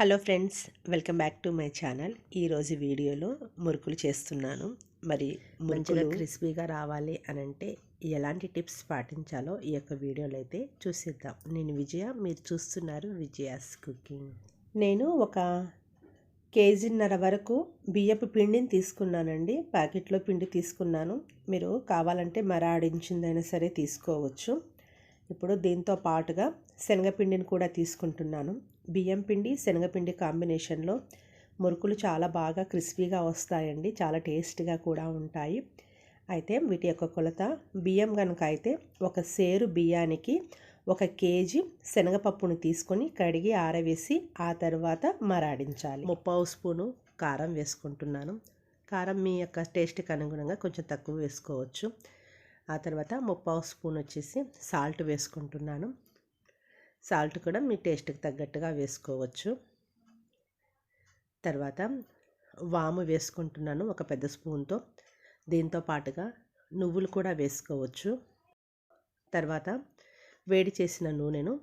Hello friends welcome back to my channel. ఈరోజు వీడియోలో మురుకులు చేస్తున్నాను. మరి మంచిగా క్రిస్పీగా రావాలి అని అంటే ఎలాంటి టిప్స్ పాటించాలో ఈ యొక్క వీడియోలో అయితే చూసిద్దాం. నేను విజయ మీరు చూస్తున్నారు విజయాస్ కుకింగ్. నేను ఒక కేజీన్నర వరకు బియ్యపు పిండిని తీసుకున్నానండి. ప్యాకెట్లో పిండి తీసుకున్నాను. మీరు కావాలంటే మరాడించిందైనా సరే తీసుకోవచ్చు. ఇప్పుడు దీంతో పాటుగా శనగపిండిని కూడా తీసుకుంటున్నాను. బియ్యం పిండి శనగపిండి కాంబినేషన్లో మురుకులు చాలా బాగా క్రిస్పీగా వస్తాయండి. చాలా టేస్ట్గా కూడా ఉంటాయి. అయితే వీటి యొక్క కొలత బియ్యం కనుక అయితే ఒక సేరు బియ్యానికి ఒక కేజీ శనగపప్పును తీసుకొని కడిగి ఆరవేసి ఆ తర్వాత మరాడించాలి. ముప్పావు స్పూను కారం వేసుకుంటున్నాను. కారం మీ యొక్క టేస్ట్కి అనుగుణంగా కొంచెం తక్కువ వేసుకోవచ్చు. ఆ తర్వాత ముప్పావు స్పూన్ వచ్చేసి సాల్ట్ వేసుకుంటున్నాను. సాల్ట్ కూడా మీ టేస్ట్కి తగ్గట్టుగా వేసుకోవచ్చు. తర్వాత వాము వేసుకుంటున్నాను ఒక పెద్ద స్పూన్తో. దీంతో పాటుగా నువ్వులు కూడా వేసుకోవచ్చు. తర్వాత వేడి చేసిన నూనెను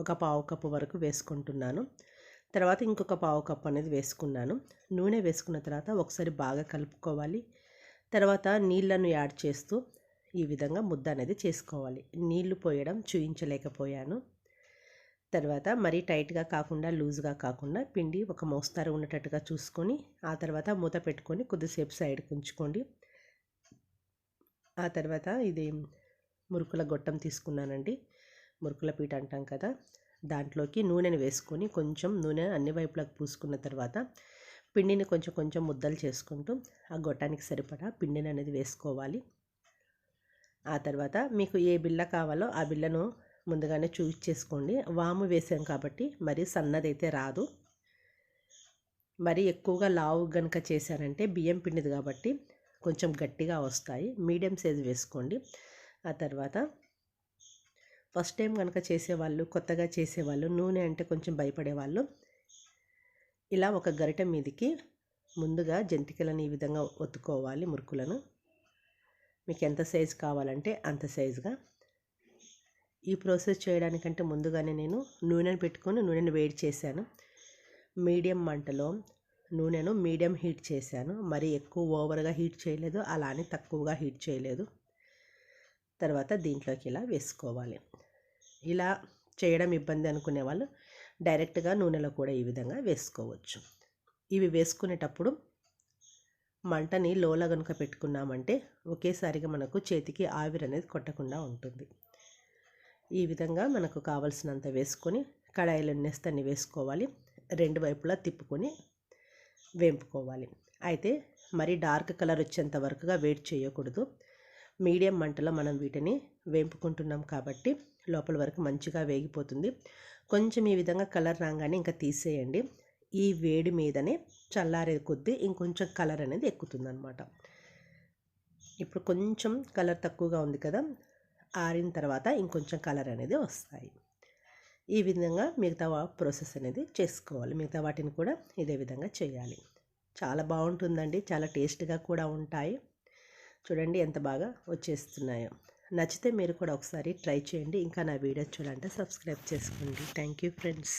ఒక పావు కప్పు వరకు వేసుకుంటున్నాను. తర్వాత ఇంకొక పావు కప్పు అనేది వేసుకున్నాను. నూనె వేసుకున్న తర్వాత ఒకసారి బాగా కలుపుకోవాలి. తర్వాత నీళ్ళను యాడ్ చేస్తూ ఈ విధంగా ముద్ద అనేది చేసుకోవాలి. నీళ్ళు పోయడం చూయించలేకపోయాను. తర్వాత మరీ టైట్గా కాకుండా లూజ్గా కాకుండా పిండి ఒక మోస్తారు ఉన్నట్టుగా చూసుకొని ఆ తర్వాత మూత పెట్టుకొని కొద్దిసేపు సైడ్కి ఉంచుకోండి. ఆ తర్వాత ఇది మురుకుల గొట్టం తీసుకున్నానండి. మురుకుల పీట అంటాం కదా! దాంట్లోకి నూనెని వేసుకొని కొంచెం నూనె అన్ని వైపులకు పూసుకున్న తర్వాత పిండిని కొంచెం కొంచెం ముద్దలు చేసుకుంటూ ఆ గొట్టానికి సరిపడా పిండిని అనేది వేసుకోవాలి. ఆ తర్వాత మీకు ఏ బిళ్ళ కావాలో ఆ బిల్లను ముందుగానే చూస్ చేసుకోండి. వాము వేసాం కాబట్టి మరి సన్నదైతే రాదు. మరి ఎక్కువగా లావు గనుక చేశారంటే బియ్యం పిండిది కాబట్టి కొంచెం గట్టిగా వస్తాయి. మీడియం సైజ్ వేసుకోండి. ఆ తర్వాత ఫస్ట్ టైం కనుక చేసేవాళ్ళు కొత్తగా చేసేవాళ్ళు నూనె అంటే కొంచెం భయపడేవాళ్ళు ఇలా ఒక గరిట మీదికి ముందుగా జంతికలను ఈ విధంగా ఒత్తుకోవాలి మురుకులను. మీకు ఎంత సైజు కావాలంటే అంత సైజుగా. ఈ ప్రాసెస్ చేయడానికంటే ముందుగానే నేను నూనెను పెట్టుకొని నూనెను వేడి చేశాను. మీడియం మంటలో నూనెను మీడియం హీట్ చేశాను. మరి ఎక్కువ ఓవర్గా హీట్ చేయలేదు అలానే తక్కువగా హీట్ చేయలేదు. తర్వాత దీంట్లోకి ఇలా వేసుకోవాలి. ఇలా చేయడం ఇబ్బంది అనుకునే వాళ్ళు డైరెక్ట్గా నూనెలో కూడా ఈ విధంగా వేసుకోవచ్చు. ఇవి వేసుకునేటప్పుడు మంటని లోల కనుక పెట్టుకున్నామంటే ఒకేసారిగా మనకు చేతికి ఆవిరి అనేది కొట్టకుండా ఉంటుంది. ఈ విధంగా మనకు కావలసినంత వేసుకొని కడాయిలో నెస్తని వేసుకోవాలి. రెండు వైపులా తిప్పుకొని వేంపుకోవాలి. అయితే మరి డార్క్ కలర్ వచ్చేంత వరకుగా వెయిట్ చేయకూడదు. మీడియం మంటలో మనం వీటిని వేపుకుంటున్నాం కాబట్టి లోపల వరకు మంచిగా వేగిపోతుంది. కొంచెం ఈ విధంగా కలర్ రాగానే ఇంకా తీసేయండి. ఈ వేడి మీదనే చల్లారే కొద్దీ ఇంకొంచెం కలర్ అనేది ఎక్కుతుంది అనమాట ఇప్పుడు కొంచెం కలర్ తక్కువగా ఉంది కదా ఆరిన తర్వాత ఇంకొంచెం కలర్ అనేది వస్తాయి. ఈ విధంగా మిగతా ప్రాసెస్ అనేది చేసుకోవాలి. మిగతా వాటిని కూడా ఇదే విధంగా చేయాలి. చాలా బాగుంటుందండి. చాలా టేస్ట్గా కూడా ఉంటాయి. చూడండి ఎంత బాగా వచ్చేస్తున్నాయో. నచ్చితే మీరు కూడా ఒకసారి ట్రై చేయండి. ఇంకా నా వీడియో చూడాలంటే సబ్స్క్రైబ్ చేసుకోండి. Thank you friends.